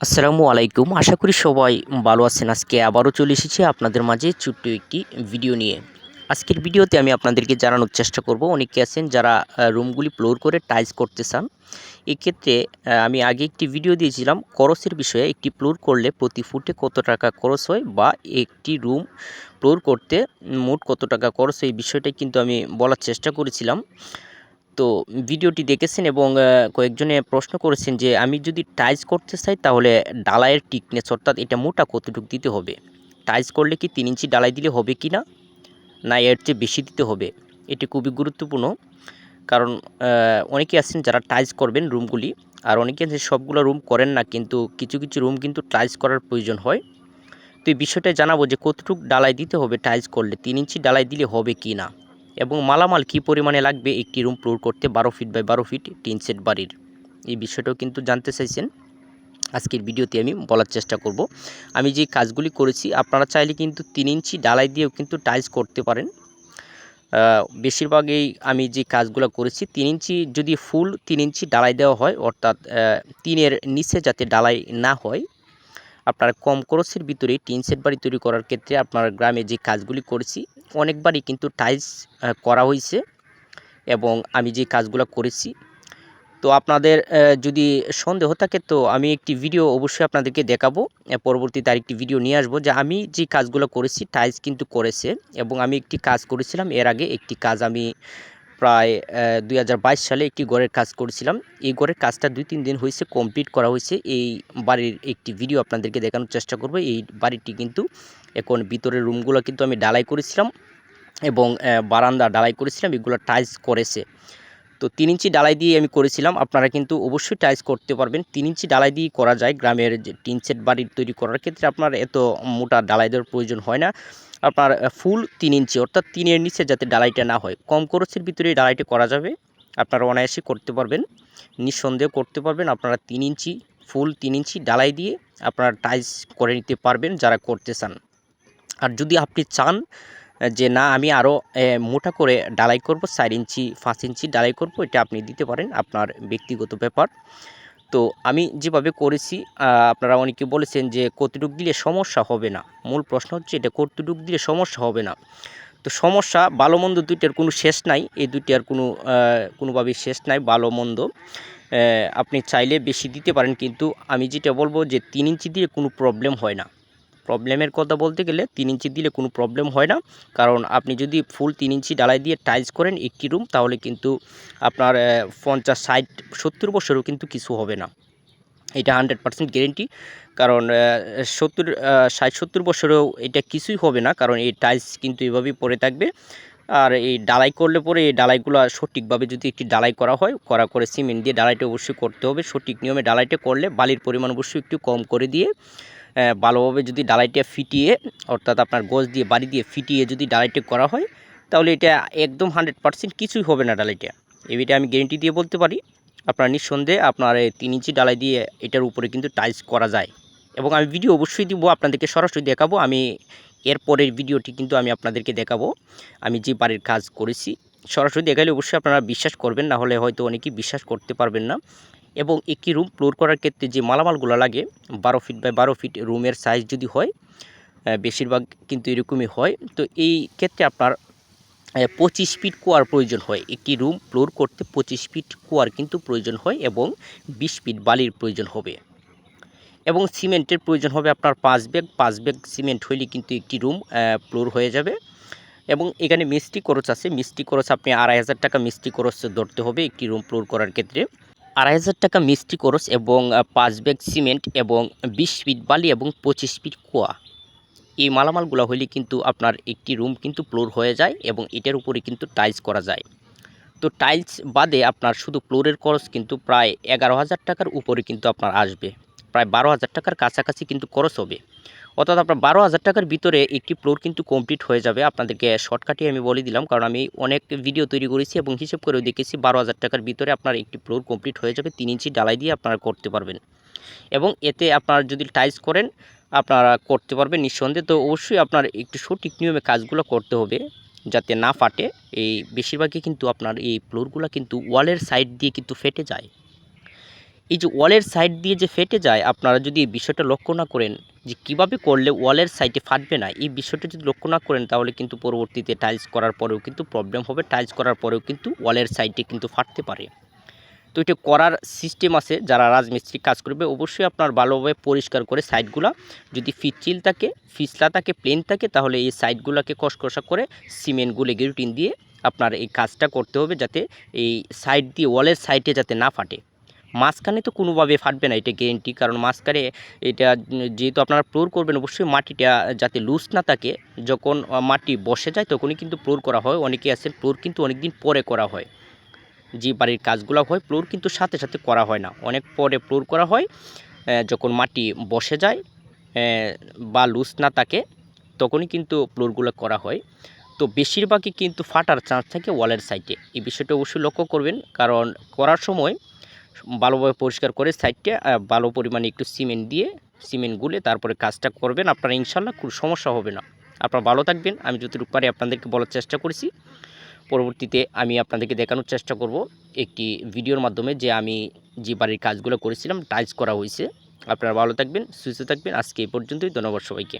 আসসালামু আলাইকুম। আশা করি সবাই ভালো আছেন। আজকে আবারও চলে এসেছি আপনাদের মাঝে ছোট্ট একটি ভিডিও নিয়ে। আজকের ভিডিওতে আমি আপনাদেরকে জানানোর চেষ্টা করব। অনেকে আছেন যারা রুমগুলি ফ্লোর করে টাইলস করতে চান। এক্ষেত্রে আমি আগে একটি ভিডিও দিয়েছিলাম। খরচের বিষয়ে একটি ফ্লোর করলে প্রতি ফুটে কত টাকা খরচ হয় বা একটি রুম ফ্লোর করতে মোট কত টাকা খরচ হয় এই বিষয়টা কিন্তু আমি বলার চেষ্টা করেছিলাম। তো ভিডিওটি দেখেছেন এবং কয়েকজনে প্রশ্ন করেছেন যে আমি যদি টাইলস করতে চাই তাহলে ডালাইয়ের টিকনেস অর্থাৎ এটা মোটা কতটুকু দিতে হবে? টাইলস করলে কি তিন ইঞ্চি ডালাই দিলে হবে কি না? না, এর চেয়ে বেশি দিতে হবে। এটি খুবই গুরুত্বপূর্ণ। কারণ অনেকে আছেন যারা টাইলস করবেন রুমগুলি, আর অনেকে আছেন সবগুলো রুম করেন না, কিন্তু কিছু কিছু রুম কিন্তু টাইলস করার প্রয়োজন হয়। তো এই বিষয়টা জানাব যে কতটুকু ডালাই দিতে হবে টাইলস করলে, তিন ইঞ্চি ডালাই দিলে হবে কি না? এবং মালামাল কী পরিমাণে লাগবে একটি রুম ফ্লোর করতে বারো ফিট বাই বারো ফিট টিন সেট বাড়ির। এই বিষয়টাও কিন্তু জানতে চাইছেন। আজকের ভিডিওতে আমি বলার চেষ্টা করব। আমি যে কাজগুলি করেছি, আপনারা চাইলে কিন্তু তিন ইঞ্চি ডালাই দিয়েও কিন্তু টাইলস করতে পারেন। বেশিরভাগই আমি যে কাজগুলো করেছি, তিন ইঞ্চি যদি ফুল তিন ইঞ্চি ডালাই দেওয়া হয়, অর্থাৎ তিনের নিচে যাতে ডালাই না হয় আপনার কম খরচের ভিতরে টিন সেট বাড়ি তৈরি করার ক্ষেত্রে আপনার গ্রামে যে কাজগুলি করেছি, অনেকবারই কিন্তু টাইলস করা হয়েছে এবং আমি যে কাজগুলো করেছি। তো আপনাদের যদি সন্দেহ থাকে তো আমি একটি ভিডিও অবশ্যই আপনাদেরকে দেখাবো। পরবর্তীতে আরেকটি ভিডিও নিয়ে আসব যে আমি যে কাজগুলো করেছি, টাইলস কিন্তু করেছে এবং আমি একটি কাজ করেছিলাম, এর আগে একটি কাজ আমি প্রায় দুই হাজার বাইশ সালে একটি ঘরের কাজ করেছিলাম। এই ঘরের কাজটা দুই তিন দিন হয়েছে কমপ্লিট করা হয়েছে। এই বাড়ির একটি ভিডিও আপনাদেরকে দেখানোর চেষ্টা করব। এই বাড়িটি কিন্তু এখন ভিতরের রুমগুলো কিন্তু আমি ডালাই করেছিলাম এবং বারান্দা ডালাই করেছিলাম। এগুলো টাইলস করেছে। তো তিন ইঞ্চি ডালাই দিয়ে আমি করেছিলাম। আপনারা কিন্তু অবশ্যই টাইলস করতে পারবেন। তিন ইঞ্চি ডালাই দিয়ে করা যায়। গ্রামের যে টিন সেট বাড়ি তৈরি করার ক্ষেত্রে আপনার এত মোটা ডালাই দেওয়ার প্রয়োজন হয় না। আপনার ফুল তিন ইঞ্চি, অর্থাৎ তিনের নিচে যাতে ডালাইটা না হয়। কম খরচের ভিতরে ডালাইটা করা যাবে। আপনারা অনায়াসে করতে পারবেন। নিঃসন্দেহে করতে পারবেন। আপনারা তিন ইঞ্চি ফুল তিন ইঞ্চি ডালাই দিয়ে আপনারা টাইলস করে নিতে পারবেন যারা করতে চান। আর যদি আপনি চান যে না, আমি আরও মোটা করে ডালাই করব, চার ইঞ্চি, পাঁচ ইঞ্চি ডালাই করব, এটা আপনি দিতে পারেন। আপনার ব্যক্তিগত ব্যাপার। তো আমি যেভাবে করেছি আপনারা অনেকে বলেছেন যে কতটুক দিলে সমস্যা হবে না। মূল প্রশ্ন হচ্ছে এটা কতটুক দিলে সমস্যা হবে না। তো সমস্যা ভালো মন্দ দুইটার কোনো শেষ নাই, এই দুইটার কোনো কোনোভাবেই শেষ নাই, ভালো মন্দ। আপনি চাইলে বেশি দিতে পারেন, কিন্তু আমি যেটা বলব যে তিন ইঞ্চি দিয়ে কোনো প্রবলেম হয় না। প্রবলেমের কথা বলতে গেলে তিন ইঞ্চি দিলে কোনো প্রবলেম হয় না। কারণ আপনি যদি ফুল তিন ইঞ্চি ডালাই দিয়ে টাইলস করেন একটি রুম তাহলে কিন্তু আপনার পঞ্চাশ, ষাট, সত্তর বছরও কিন্তু কিছু হবে না। এটা হান্ড্রেড পার্সেন্ট গ্যারেন্টি কারণ সত্তর ষাট, সত্তর বছরেও এটা কিছুই হবে না, কারণ এই টাইলস কিন্তু এভাবেই পরে থাকবে। আর এই ডালাই করলে পরে এই ডালাইগুলো সঠিকভাবে যদি একটি ডালাই করা হয়, করা করে সিমেন্ট দিয়ে ডালাইটা অবশ্যই করতে হবে। সঠিক নিয়মে ডালাইটা করলে বালির পরিমাণ অবশ্যই একটু কম করে দিয়ে ভালোভাবে যদি ডালাইটা ফিটিয়ে, অর্থাৎ আপনার গোজ দিয়ে, বাড়ি দিয়ে ফিটিয়ে যদি ডালাইটা করা হয়, তাহলে এটা একদম হান্ড্রেড পার্সেন্ট কিছুই হবে না ডালাইটা। এটা আমি গ্যারেন্টি দিয়ে বলতে পারি, আপনার নিঃসন্দেহে আপনার তিন ইঞ্চি ডালাই দিয়ে এটার উপরে কিন্তু টাইলস করা যায়। এবং আমি ভিডিও অবশ্যই দিব, আপনাদেরকে সরাসরি দেখাবো, আমি এরপরের ভিডিওটি কিন্তু আমি আপনাদেরকে দেখাবো। আমি যে বাড়ির কাজ করেছি, সরাসরি দেখালে অবশ্যই আপনারা বিশ্বাস করবেন, না হলে হয়তো অনেকেই বিশ্বাস করতে পারবেন না। এবং একটি রুম ফ্লোর করার ক্ষেত্রে যে মালামালগুলো লাগে, বারো ফিট বাই বারো ফিট রুমের সাইজ যদি হয় বেশিরভাগ কিন্তু এরকমই হয়। তো এই ক্ষেত্রে আপনার পঁচিশ ফিট কুয়ার প্রয়োজন হয়। একটি রুম ফ্লোর করতে পঁচিশ ফিট কুয়ার কিন্তু প্রয়োজন হয় এবং বিশ ফিট বালির প্রয়োজন হবে। এবং সিমেন্টের প্রয়োজন হবে আপনার পাঁচ ব্যাগ পাঁচ ব্যাগ সিমেন্ট হইলে কিন্তু একটি রুম ফ্লোর হয়ে যাবে। এবং এখানে মিষ্টি খরচ আছে। মিষ্টি খরচ আপনি আড়াই হাজার টাকা মিষ্টি খরচ ধরতে হবে একটি রুম ফ্লোর করার ক্ষেত্রে। আড়াই হাজার টাকা মিষ্টি খরচ এবং পাঁচ ব্যাগ সিমেন্ট এবং বিশ ফিট বালি এবং পঁচিশ ফিট কুয়া। এই মালামালগুলো হলে কিন্তু আপনার একটি রুম কিন্তু ফ্লোর হয়ে যায় এবং এটার উপরে কিন্তু টাইলস করা যায়। তো টাইলস বাদে আপনার শুধু ফ্লোরের খরচ কিন্তু প্রায় এগারো হাজার টাকার উপরে কিন্তু আপনার আসবে। প্রায় বারো হাজার টাকার কাছাকাছি কিন্তু খরচ হবে। অর্থাৎ আপনার বারো হাজার টাকার ভিতরে একটি ফ্লোর কিন্তু কমপ্লিট হয়ে যাবে। আপনাদেরকে শর্টকাটে আমি বলে দিলাম, কারণ আমি অনেক ভিডিও তৈরি করেছি এবং হিসেব করেও দেখেছি বারো হাজার টাকার ভিতরে আপনার একটি ফ্লোর কমপ্লিট হয়ে যাবে। তিন ইঞ্চি ডালাই দিয়ে আপনারা করতে পারবেন। এবং এতে আপনার যদি টাইলস করেন, আপনারা করতে পারবেন নিঃসন্দেহে। তো অবশ্যই আপনার একটু সঠিক নিয়মে কাজগুলো করতে হবে, যাতে না ফাটে। এই বেশিরভাগই কিন্তু আপনার এই ফ্লোরগুলো কিন্তু ওয়ালের সাইড দিয়ে কিন্তু ফেটে যায়। এই যে ওয়ালের সাইড দিয়ে যে ফেটে যায়, আপনারা যদি এই বিষয়টা লক্ষ্য না করেন যে কীভাবে করলে ওয়ালের সাইডে ফাটবে না, এই বিষয়টা যদি লক্ষ্য না করেন তাহলে কিন্তু পরবর্তীতে টাইলস করার পরেও কিন্তু প্রবলেম হবে টাইলস করার পরেও কিন্তু ওয়ালের সাইডে কিন্তু ফাটতে পারে। তো এটা করার সিস্টেম আছে, যারা রাজমিস্ত্রি কাজ করবে, অবশ্যই আপনার ভালোভাবে পরিষ্কার করে সাইডগুলা যদি ফিচিল থাকে ফিসলা থাকে প্লেন থাকে, তাহলে এই সাইডগুলোকে কষকষা করে সিমেন্ট গুলে গিরুটিন দিয়ে আপনার এই কাজটা করতে হবে যাতে এই সাইড দিয়ে, ওয়ালের সাইডে যাতে না ফাটে। মাঝখানে তো কোনোভাবে ফাটবে না এটা গ্যারেন্টি কারণ মাঝখানে এটা যেহেতু আপনারা ফ্লোর করবেন, অবশ্যই মাটিটা যাতে লুজ না থাকে, যখন মাটি বসে যায় তখনই কিন্তু ফ্লোর করা হয়। অনেকে আছেন ফ্লোর কিন্তু অনেক দিন পরে করা হয়। যে বাড়ির কাজগুলো হয় ফ্লোর কিন্তু সাথে সাথে করা হয় না। অনেক পরে ফ্লোর করা হয় যখন মাটি বসে যায় বা লুজ না থাকে, তখনই কিন্তু ফ্লোরগুলো করা হয়। তো বেশিরভাগই কিন্তু ফাটার চান্স থাকে ওয়ালের সাইডে এই বিষয়টা অবশ্যই লক্ষ্য করবেন, কারণ করার সময় ভালোভাবে পরিষ্কার করে সাইডটা ভালো পরিমাণে একটু সিমেন্ট দিয়ে, সিমেন্ট গুলে তারপরে কাজটা করবেন। আপনারা ইনশাল্লাহ খুব সমস্যা হবে না। আপনারা ভালো থাকবেন। আমি যতটুকু পারি আপনাদেরকে বলার চেষ্টা করেছি। পরবর্তীতে আমি আপনাদেরকে দেখানোর চেষ্টা করব। একটি ভিডিওর মাধ্যমে যে আমি যে বাড়ির কাজগুলো করেছিলাম, টাইলস করা হয়েছে। আপনারা ভালো থাকবেন, সুস্থ থাকবেন। আজকে এই পর্যন্তই। ধন্যবাদ সবাইকে।